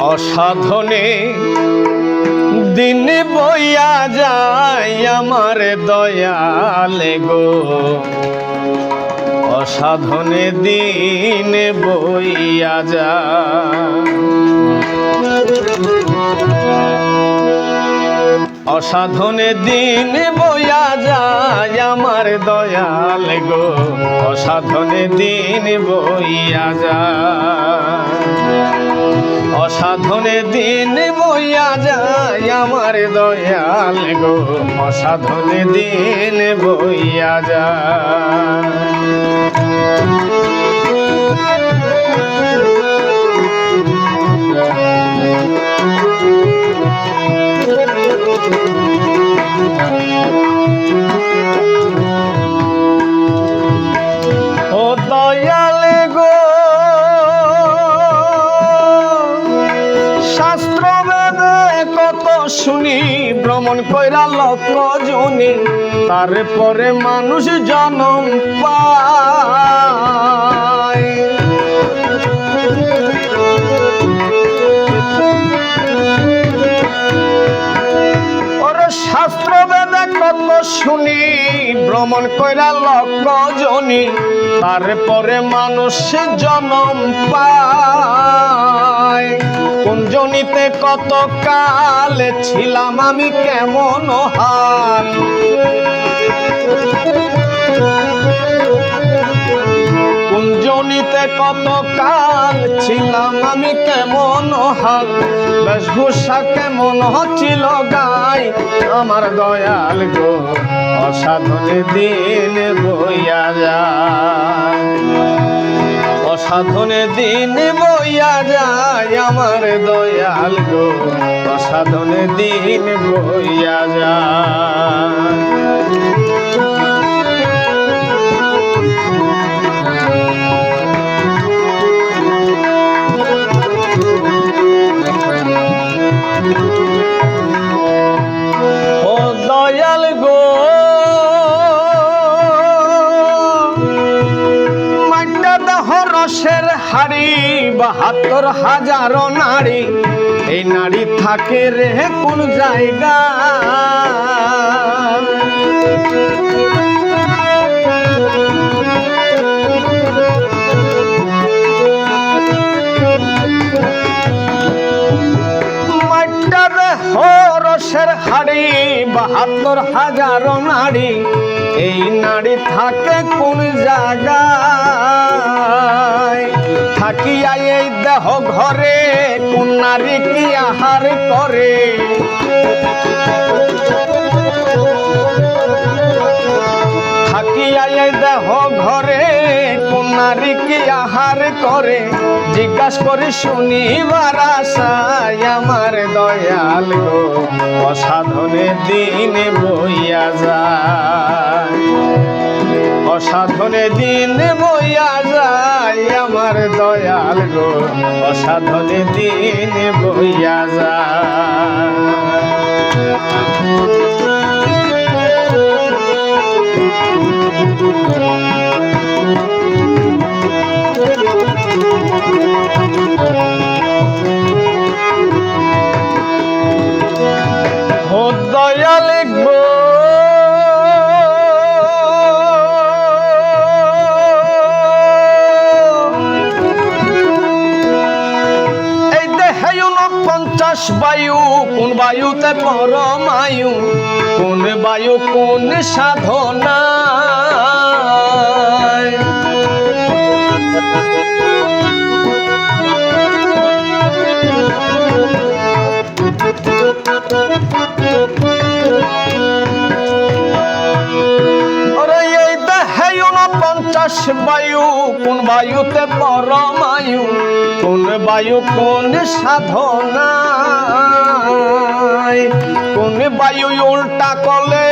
অসাধনে দিন বইয়া যায় আমার দয়ালে গো। অসাধনে দিন বইয়া যায়। অসাধনে দিন বইয়া যায় আমার দয়াল গো। অসাধনে দিন বইয়া যায়। অসাধনে দিন বইয়া যায় আমার দয়াল গো। অসাধনে দিন বইয়া যায়। শুনি ভ্রমণ কইরা লক্ষ জনি তারপরে মানুষ জনম পায়। শাস্ত্র বেদে কত শুনি, ভ্রমণ কইরা লক্ষ জনি। তারপরে মানুষ জনম পায়। কোন জনিতে কত কাল ছিলাম আমি কেমন হাল কুঞ্জনিতে কত কাল ছিলাম আমি কেমন হাল বেশভূষা কেমন হচ্ছিল গাই? আমার দয়াল গো অসাধনে দিন বইয়া যায়। অসাধনে দিন বইয়া যায়, আমার দয়াল গো অসাধনে দিন বইয়া যায়। রসের হাড়ি, বাহাত্তর হাজারো নারী এই নারী থাকে রে কোন জায়গা? হাড়ি, বাহাত্তর হাজারো নারী এই নারী থাকে কোন জায়গায়? থাকিয়া এই দেহ ঘরে, কোন নারী কি আহার করে? এই দেহ ঘরে, কোন নারী কি আহার করে? জিজ্ঞাস করে, শুনিবার আশায় আমার দয়াল গো, অসাধনে দিন বইয়া যায়। অসাধনে দিন বইয়া যায় আমার দয়াল গো। অসাধনে দিন বইয়া যায়। বায়ু, কোন বায়ুতে পরমায়ু? কোন বায়ু, কোন সাধনা বায়ু, কোন বায়ুতে পরমায়ু? কোন বায়ু, কোন সাধনা কোন বায়ু উল্টা কলে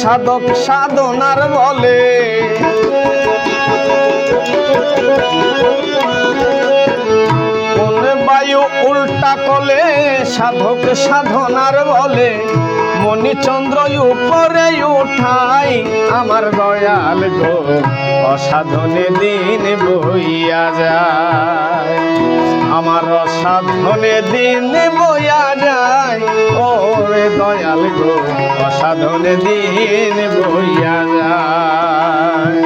সাধক সাধনার বলে। কোন বায়ু উল্টা কলে সাধক সাধনার বলে। মণিচন্দ্র উপরে উঠাই আমার দয়াল গো, অসাধনে দিন বইয়া যায়। আমার অসাধনে দিন বইয়া যায়, ওরে দয়াল গো, অসাধনে দিন বইয়া যায়।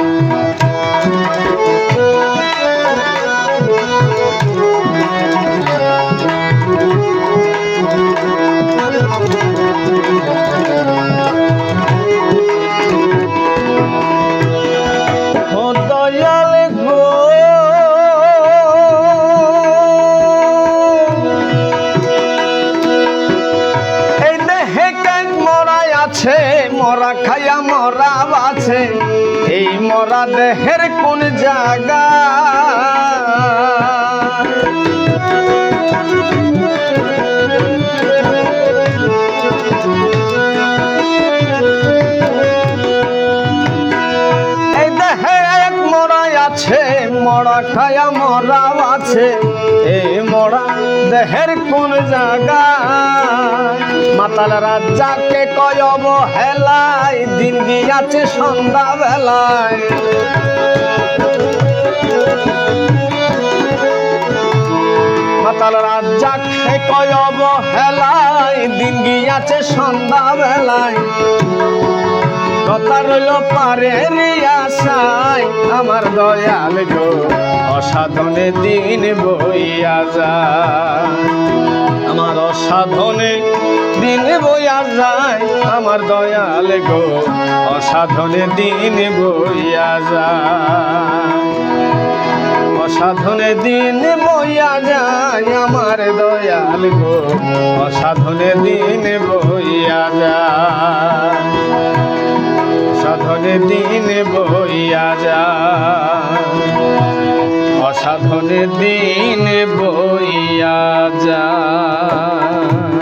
আছে মরা খায়া মরা আছে এই মরা দেহের কোন জায়গা? মরা আছে। এই মরা দেহের কোন জায়গা? মাতাল রাজাকে কয়ব হেলায় দিন গিয়াছে সন্ধ্যা বেলায় মাতাল রাজাকে কয়ব হেলায় দিন গিয়াছে সন্ধ্যা বেলায় কথা রইল পারে আমার দয়াল গো, অসাধনে দিন বইয়া যায় আমার অসাধনে দিন বইয়া যায়, আমার দয়াল গো, অসাধনে দিন বইয়া যায় অসাধনে দিন বইয়া যায়, আমার দয়াল গো, অসাধনে দিন বইয়া যায় দিন বইয়া যা অসাধনের দিন বইয়া যায়।